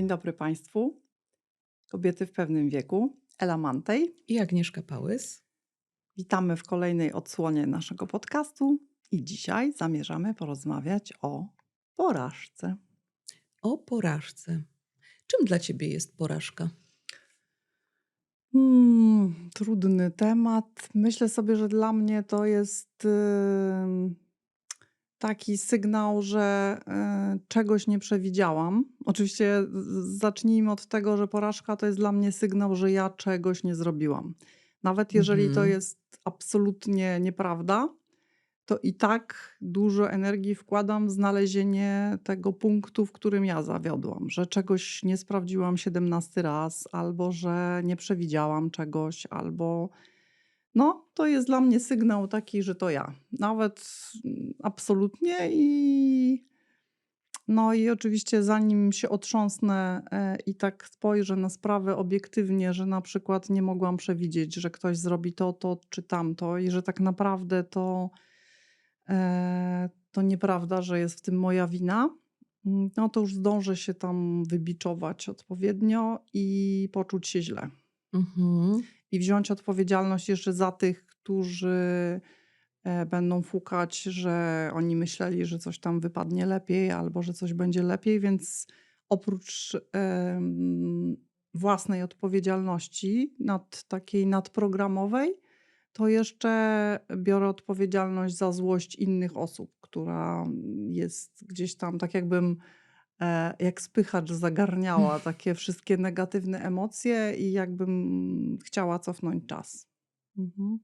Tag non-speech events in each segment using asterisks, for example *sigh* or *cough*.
Dzień dobry Państwu. Kobiety w pewnym wieku. Ela Mantej. I Agnieszka Pałys. Witamy w kolejnej odsłonie naszego podcastu i dzisiaj zamierzamy porozmawiać o porażce. O porażce. Czym dla Ciebie jest porażka? Hmm, trudny temat. Myślę sobie, że dla mnie to jest yy, taki sygnał, że yy, czegoś nie przewidziałam. Oczywiście zacznijmy od tego, że porażka to jest dla mnie sygnał, że ja czegoś nie zrobiłam. Nawet jeżeli to Mhm. jest absolutnie nieprawda, to i tak dużo energii wkładam w znalezienie tego punktu, w którym ja zawiodłam, że czegoś nie sprawdziłam 17 raz, albo że nie przewidziałam czegoś, albo no, to jest dla mnie sygnał taki, że to ja. Nawet absolutnie i no i oczywiście zanim się otrząsnę e, i tak spojrzę na sprawę obiektywnie, że na przykład nie mogłam przewidzieć, że ktoś zrobi to, to czy tamto i że tak naprawdę to, e, to nieprawda, że jest w tym moja wina, no to już zdążę się tam wybiczować odpowiednio i poczuć się źle. Mhm. I wziąć odpowiedzialność jeszcze za tych, którzy e, będą fukać, że oni myśleli, że coś tam wypadnie lepiej albo że coś będzie lepiej, więc oprócz własnej odpowiedzialności nad takiej nadprogramowej, to jeszcze biorę odpowiedzialność za złość innych osób, która jest gdzieś tam tak jakbym e, jak spychacz zagarniała takie wszystkie negatywne emocje i jakbym chciała cofnąć czas. Mhm.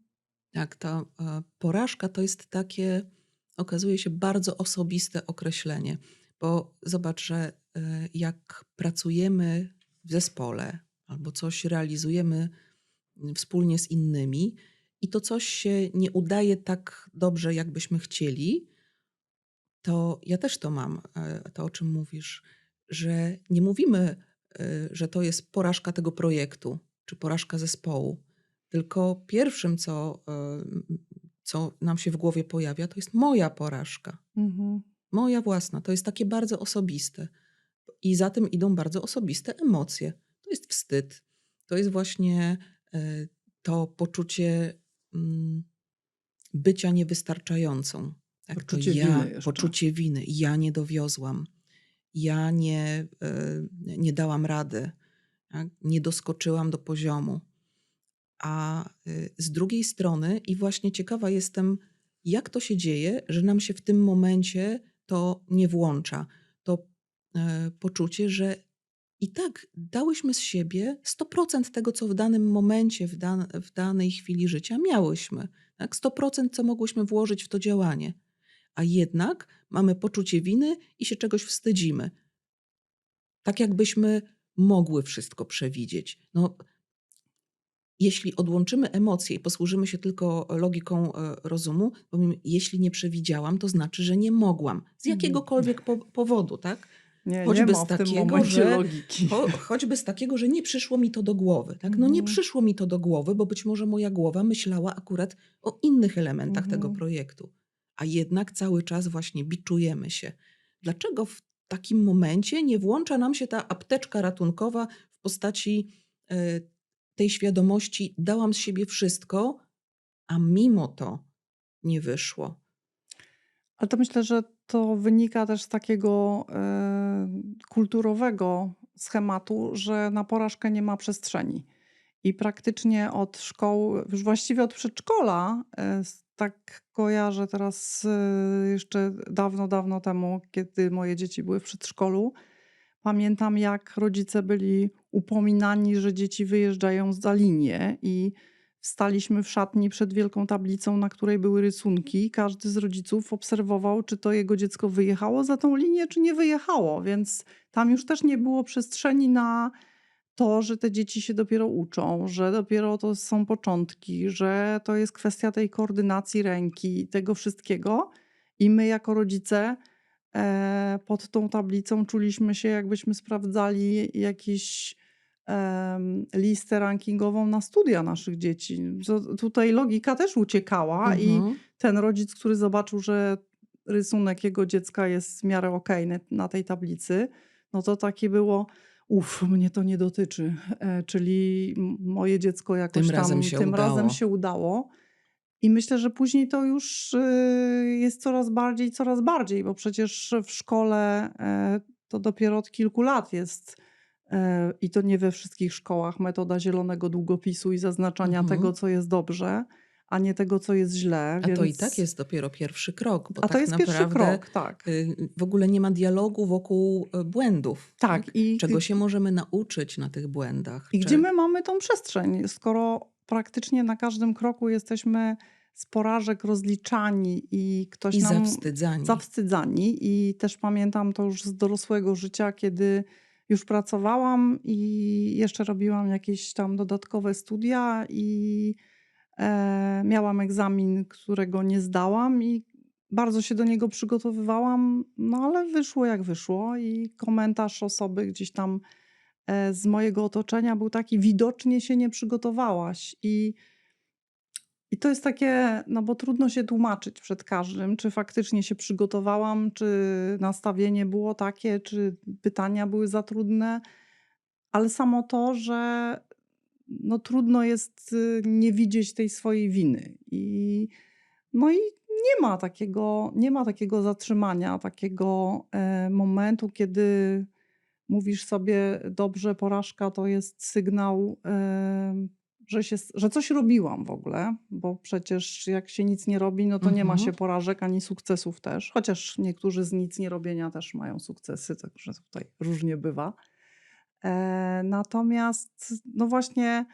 Tak, ta e, porażka to jest takie, okazuje się, bardzo osobiste określenie. Bo zobacz, że e, jak pracujemy w zespole albo coś realizujemy mm, wspólnie z innymi i to coś się nie udaje tak dobrze, jakbyśmy chcieli, to ja też to mam, e, to o czym mówisz, że nie mówimy, e, że to jest porażka tego projektu czy porażka zespołu, tylko pierwszym, co, e, co nam się w głowie pojawia, to jest moja porażka. Mhm. Moja własna. To jest takie bardzo osobiste. I za tym idą bardzo osobiste emocje. To jest wstyd. To jest właśnie to poczucie mm, bycia niewystarczającą. Tak, to Poczucie ja, winy jeszcze. poczucie winy. Ja nie dowiozłam. Ja nie, e, nie dałam rady. Tak? Nie doskoczyłam do poziomu. A y, z drugiej strony, i właśnie ciekawa jestem, jak to się dzieje, że nam się w tym momencie to nie włącza. To e, poczucie, że i tak dałyśmy z siebie 100% tego, co w danym momencie, w, dan w danej chwili życia miałyśmy. Tak? 100% co mogłyśmy włożyć w to działanie. A jednak mamy poczucie winy i się czegoś wstydzimy. Tak jakbyśmy mogły wszystko przewidzieć. No, jeśli odłączymy emocje i posłużymy się tylko logiką e, rozumu, powiem, jeśli nie przewidziałam, to znaczy, że nie mogłam. Z Mhm. jakiegokolwiek po powodu, tak? Nie, nie Choćby ma z takiego, że- logiki. Cho choćby z takiego, że nie przyszło mi to do głowy. Tak? No nie Mhm. przyszło mi to do głowy, bo być może moja głowa myślała akurat o innych elementach Mhm. tego projektu. A jednak cały czas właśnie biczujemy się. Dlaczego w takim momencie nie włącza nam się ta apteczka ratunkowa w postaci e, tej świadomości, dałam z siebie wszystko, a mimo to nie wyszło. Ale to myślę, że to wynika też z takiego e, kulturowego schematu, że na porażkę nie ma przestrzeni. I praktycznie od szkoły, już właściwie od przedszkola, s- tak kojarzę teraz e, jeszcze dawno, dawno temu, kiedy moje dzieci były w przedszkolu. Pamiętam, jak rodzice byli upominani, że dzieci wyjeżdżają za linię i Wstaliśmy w szatni przed wielką tablicą, na której były rysunki. Każdy z rodziców obserwował, czy to jego dziecko wyjechało za tą linię, czy nie wyjechało. Więc tam już też nie było przestrzeni na to, że te dzieci się dopiero uczą, że dopiero to są początki, że to jest kwestia tej koordynacji ręki i tego wszystkiego. I my, jako rodzice, e, pod tą tablicą czuliśmy się, jakbyśmy sprawdzali jakiś listę rankingową na studia naszych dzieci. Tutaj logika też uciekała i Mhm. ten rodzic, który zobaczył, że rysunek jego dziecka jest w miarę okej na, na tej tablicy, no to takie było Uff, mnie to nie dotyczy. E, czyli moje dziecko jakoś Tym razem tam się tym razem udało. się udało. I myślę, że później to już, y, jest coraz bardziej, coraz bardziej, bo przecież w szkole, e, to dopiero od kilku lat jest, e, i to nie we wszystkich szkołach, metoda zielonego długopisu i zaznaczania tego, Mhm. co jest dobrze, a nie tego, co jest źle, A to i tak więc jest dopiero pierwszy krok, bo A to tak jest pierwszy krok, tak. y, w ogóle nie ma dialogu wokół, y, błędów, Tak, tak? i Czego y się możemy nauczyć na tych błędach, I gdzie cze my mamy tą przestrzeń, skoro praktycznie na każdym kroku jesteśmy z porażek rozliczani i ktoś I nam zawstydzani. zawstydzani. I też pamiętam to już z dorosłego życia, kiedy już pracowałam i jeszcze robiłam jakieś tam dodatkowe studia i, miałam egzamin, którego nie zdałam i bardzo się do niego przygotowywałam, no ale wyszło jak wyszło i komentarz osoby gdzieś tam, e, z mojego otoczenia był taki: "Widocznie się nie przygotowałaś." I i to jest takie, no bo trudno się tłumaczyć przed każdym, czy faktycznie się przygotowałam, czy nastawienie było takie, czy pytania były za trudne. Ale samo to, że no trudno jest, y, nie widzieć tej swojej winy. I no i nie ma takiego nie ma takiego zatrzymania, takiego, e, momentu, kiedy mówisz sobie: "Dobrze, porażka to jest sygnał, em, że się że coś robiłam w ogóle." Bo przecież jak się nic nie robi, no to nie ma się Mhm. porażek ani sukcesów też. Chociaż niektórzy z nic nie robienia też mają sukcesy, także tutaj różnie bywa. E, natomiast no właśnie,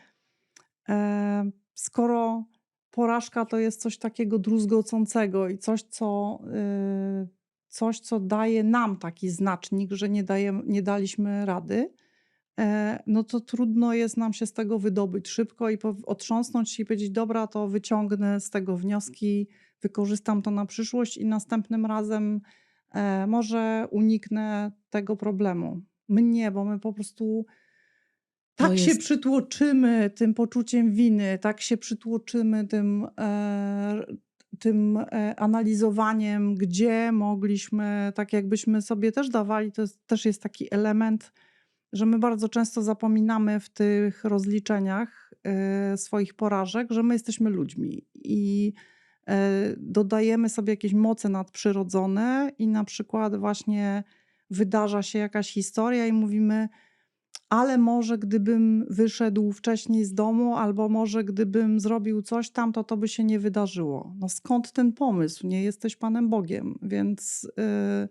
e, skoro porażka to jest coś takiego druzgocącego i coś, co, y, coś, co daje nam taki znacznik, że nie dajem nie daliśmy rady, e, no to trudno jest nam się z tego wydobyć szybko i otrząsnąć się i powiedzieć: "Dobra, to wyciągnę z tego wnioski, wykorzystam to na przyszłość i następnym razem, może uniknę tego problemu." My nie, bo my po prostu To tak się przytłoczymy tym poczuciem winy, tak się przytłoczymy tym, e, tym, e, analizowaniem, gdzie mogliśmy tak jakbyśmy sobie też dawali to jest też jest taki element, że my bardzo często zapominamy w tych rozliczeniach, e, swoich porażek, że my jesteśmy ludźmi i, e, dodajemy sobie jakieś moce nadprzyrodzone i na przykład właśnie wydarza się jakaś historia i mówimy: "Ale może gdybym wyszedł wcześniej z domu, albo może gdybym zrobił coś tam, to to by się nie wydarzyło." No skąd ten pomysł? Nie jesteś Panem Bogiem, więc, y,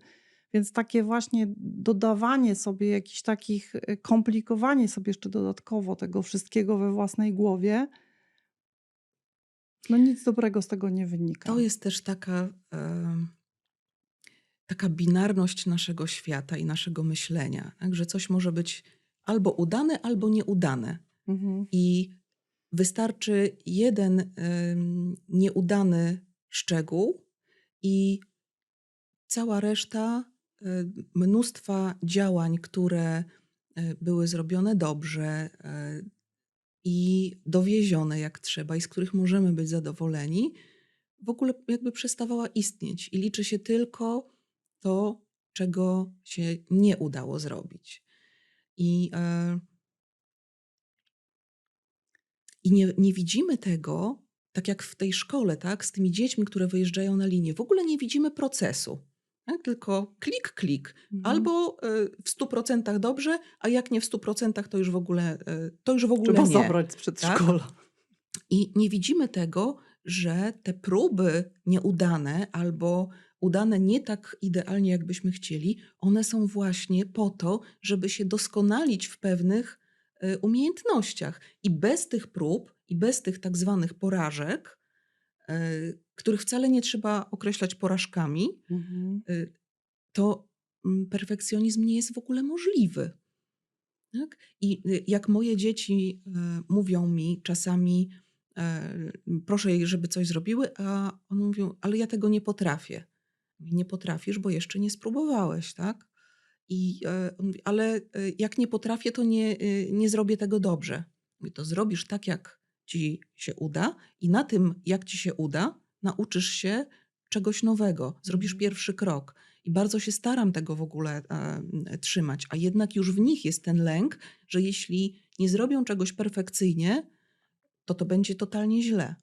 więc takie właśnie dodawanie sobie jakichś takich, y, komplikowanie sobie jeszcze dodatkowo tego wszystkiego we własnej głowie no nic dobrego z tego nie To wynika. jest też taka, taka binarność naszego świata i naszego myślenia, tak, że coś może być albo udane, albo nieudane. Mhm. I wystarczy jeden, em, nieudany szczegół i cała reszta, y, mnóstwa działań, które, y, były zrobione dobrze, y, i dowiezione jak trzeba i z których możemy być zadowoleni, w ogóle jakby przestawała istnieć i liczy się tylko to, czego się nie udało zrobić. I, e i nie nie widzimy tego, tak jak w tej szkole, tak, z tymi dziećmi, które wyjeżdżają na linię. W ogóle nie widzimy procesu, tak, tylko klik, klik. Mhm. Albo, y, w 100% dobrze, a jak nie w 100% to już w ogóle, y, to już w ogóle Trzeba nie, zabrać z tak? przedszkola. I nie widzimy tego, że te próby nieudane albo udane nie tak idealnie, jakbyśmy chcieli, one są właśnie po to, żeby się doskonalić w pewnych, y, umiejętnościach. I bez tych prób i bez tych tak zwanych porażek, y, których wcale nie trzeba określać porażkami, Mhm. y, to, mm, perfekcjonizm nie jest w ogóle możliwy. Tak? I, jak moje dzieci, mówią mi czasami, proszę je, żeby coś zrobiły, a one mówią: "Ale ja tego nie potrafię." "Nie potrafisz, bo jeszcze nie spróbowałeś, tak?" I, e, on mówi: "Ale, y, jak nie potrafię, to nie, nie zrobię tego dobrze." Mówię: "To zrobisz tak, jak ci się uda i na tym, jak ci się uda, nauczysz się czegoś nowego, zrobisz Mhm. pierwszy krok." I bardzo się staram tego w ogóle e, trzymać, a jednak już w nich jest ten lęk, że jeśli nie zrobią czegoś perfekcyjnie, to to będzie totalnie źle.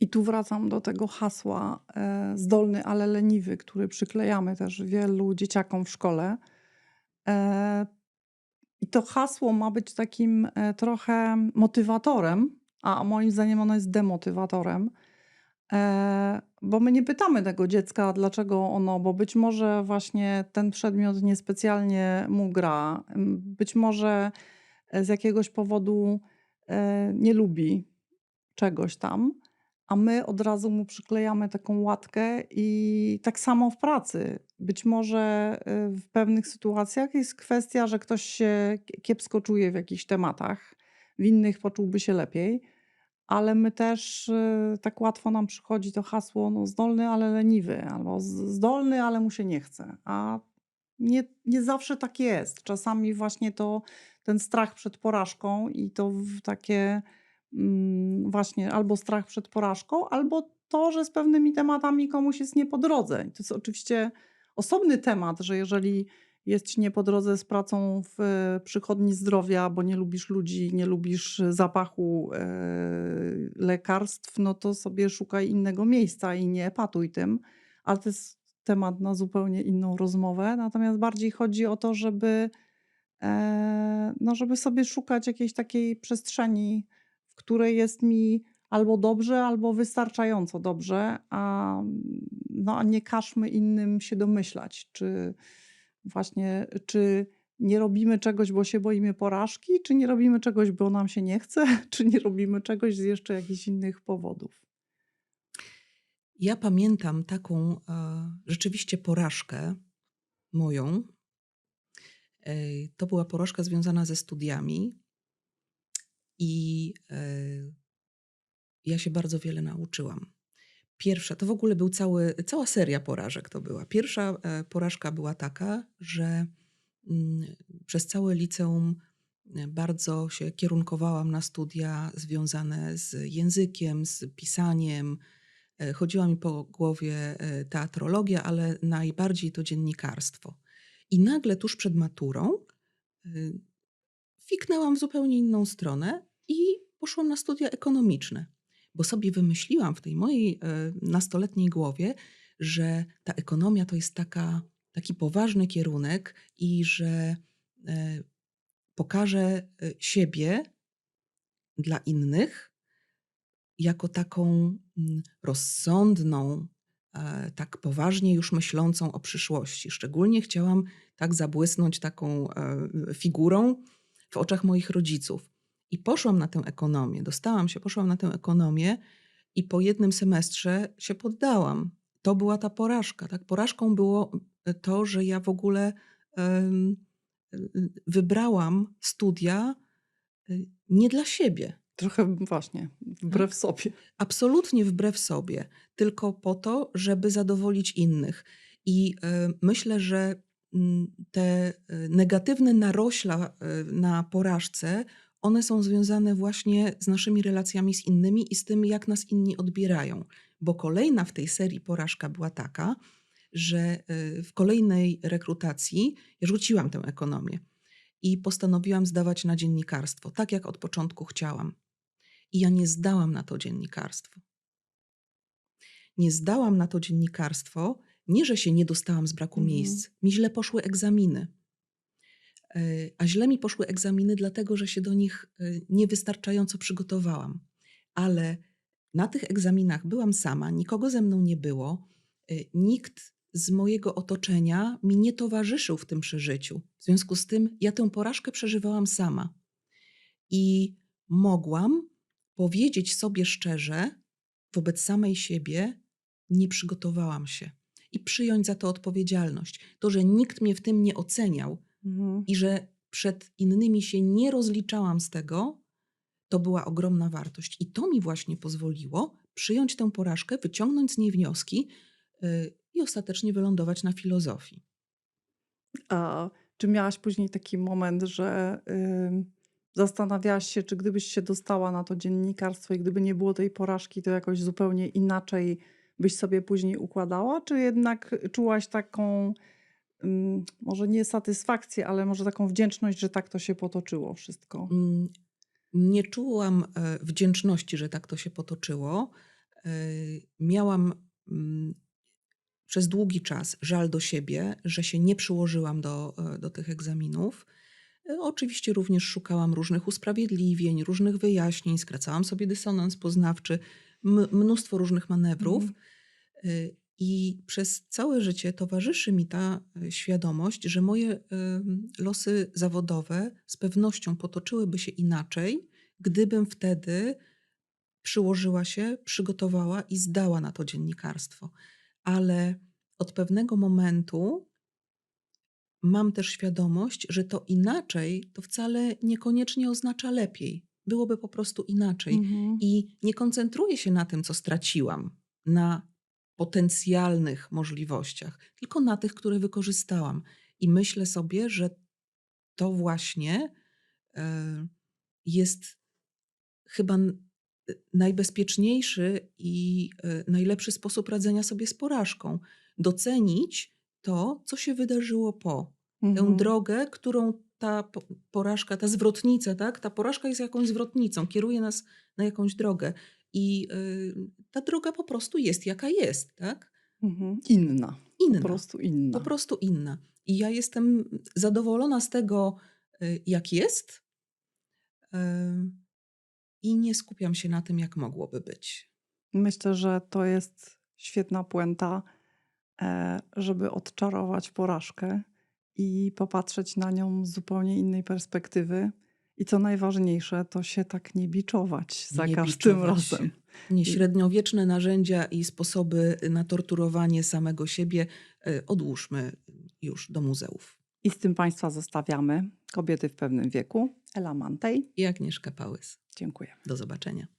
I tu wracam do tego hasła e, zdolny, ale leniwy, który przyklejamy też wielu dzieciakom w szkole. E, I to hasło ma być takim e, trochę motywatorem, a moim zdaniem ono jest demotywatorem. E, bo my nie pytamy tego dziecka, dlaczego ono, bo być może właśnie ten przedmiot niespecjalnie mu gra, być może z jakiegoś powodu e, nie lubi czegoś tam, a my od razu mu przyklejamy taką łatkę i tak samo w pracy. Być może y, w pewnych sytuacjach jest kwestia, że ktoś się kie- kiepsko czuje w jakichś tematach, w innych poczułby się lepiej, ale my też y, tak łatwo nam przychodzi to hasło no, zdolny, ale leniwy, albo zdolny, ale mu się nie chce. A nie, nie zawsze tak jest. Czasami właśnie to ten strach przed porażką i to takie właśnie albo strach przed porażką, albo to, że z pewnymi tematami komuś jest nie po drodze. To jest oczywiście osobny temat, że jeżeli jest nie po drodze z pracą w e, przychodni zdrowia, bo nie lubisz ludzi, nie lubisz zapachu e, lekarstw, no to sobie szukaj innego miejsca i nie epatuj tym. Ale to jest temat na zupełnie inną rozmowę. Natomiast bardziej chodzi o to, żeby, e, no żeby sobie szukać jakiejś takiej przestrzeni, w której jest mi albo dobrze, albo wystarczająco dobrze, a, no, a nie każmy innym się domyślać, czy właśnie, czy nie robimy czegoś, bo się boimy porażki, czy nie robimy czegoś, bo nam się nie chce, *laughs* czy nie robimy czegoś z jeszcze jakichś innych powodów. Ja pamiętam taką e, rzeczywiście porażkę moją. E, to była porażka związana ze studiami i e, ja się bardzo wiele nauczyłam. Pierwsza, to w ogóle był cały, cała seria porażek to była. Pierwsza e, porażka była taka, że mm, przez całe liceum e, bardzo się kierunkowałam na studia związane z językiem, z pisaniem. Chodziła mi po głowie teatrologia, ale najbardziej to dziennikarstwo. I nagle tuż przed maturą fiknęłam w zupełnie inną stronę i poszłam na studia ekonomiczne, bo sobie wymyśliłam w tej mojej e, nastoletniej głowie, że ta ekonomia to jest taka, taki poważny kierunek i że e, pokażę e, siebie dla innych jako taką mm, rozsądną, tak poważnie już myślącą o przyszłości. Szczególnie chciałam tak zabłysnąć taką figurą w oczach moich rodziców. I poszłam na tę ekonomię, dostałam się, poszłam na tę ekonomię i po jednym semestrze się poddałam. To była ta porażka. Tak? Porażką było e, to, że ja w ogóle wybrałam studia y, nie dla siebie. Trochę właśnie, wbrew sobie. Absolutnie wbrew sobie, tylko po to, żeby zadowolić innych. I e, myślę, że te e, negatywne narośla e, na porażce, one są związane właśnie z naszymi relacjami z innymi i z tym, jak nas inni odbierają. Bo kolejna w tej serii porażka była taka, że e, w kolejnej rekrutacji rzuciłam tę ekonomię i postanowiłam zdawać na dziennikarstwo, tak jak od początku chciałam. I ja nie zdałam na to dziennikarstwo. Nie zdałam na to dziennikarstwo, nie że się nie dostałam z braku Mhm. miejsc, mi źle poszły egzaminy. E, A źle mi poszły egzaminy, dlatego że się do nich e, niewystarczająco przygotowałam. Ale na tych egzaminach byłam sama, nikogo ze mną nie było, e, nikt z mojego otoczenia mi nie towarzyszył w tym przeżyciu. W związku z tym ja tę porażkę przeżywałam sama. I mogłam powiedzieć sobie szczerze, wobec samej siebie, nie przygotowałam się i przyjąć za to odpowiedzialność. To, że nikt mnie w tym nie oceniał Mhm. i że przed innymi się nie rozliczałam z tego, to była ogromna wartość. I to mi właśnie pozwoliło przyjąć tę porażkę, wyciągnąć z niej wnioski yy, i ostatecznie wylądować na filozofii. A czy miałaś później taki moment, że ym, zastanawiałaś się, czy gdybyś się dostała na to dziennikarstwo i gdyby nie było tej porażki, to jakoś zupełnie inaczej byś sobie później układała? Czy jednak czułaś taką ym, może nie satysfakcję, ale może taką wdzięczność, że tak to się potoczyło wszystko? Mm, Nie czułam e, wdzięczności, że tak to się potoczyło. E, Miałam mm, przez długi czas żal do siebie, że się nie przyłożyłam do, e, do tych egzaminów. Oczywiście również szukałam różnych usprawiedliwień, różnych wyjaśnień, skracałam sobie dysonans poznawczy, mnóstwo różnych manewrów. Mhm. Y, I przez całe życie towarzyszy mi ta y, świadomość, że moje ym, losy zawodowe z pewnością potoczyłyby się inaczej, gdybym wtedy przyłożyła się, przygotowała i zdała na to dziennikarstwo. Ale od pewnego momentu mam też świadomość, że to inaczej to wcale niekoniecznie oznacza lepiej. Byłoby po prostu inaczej. Mhm. I nie koncentruję się na tym, co straciłam, na potencjalnych możliwościach, tylko na tych, które wykorzystałam. I myślę sobie, że to właśnie e, jest chyba n- najbezpieczniejszy i e, najlepszy sposób radzenia sobie z porażką. Docenić to, co się wydarzyło po. Tę Mhm. drogę, którą ta po- porażka, ta zwrotnica, tak? Ta porażka jest jakąś zwrotnicą, kieruje nas na jakąś drogę. I y, ta droga po prostu jest jaka jest, tak? Mhm. Inna. Inna. Po prostu inna. Po prostu inna. I ja jestem zadowolona z tego, y, jak jest. y, I nie skupiam się na tym, jak mogłoby być. Myślę, że to jest świetna puenta, e, żeby odczarować porażkę i popatrzeć na nią z zupełnie innej perspektywy. I co najważniejsze, to się tak nie biczować za Nie każdym biczować razem. Nie średniowieczne narzędzia i sposoby na torturowanie samego siebie y, odłóżmy już do muzeów. I z tym Państwa zostawiamy. Kobiety w pewnym wieku. Ela Mantej. I Agnieszka Pałys. Dziękuję. Do zobaczenia.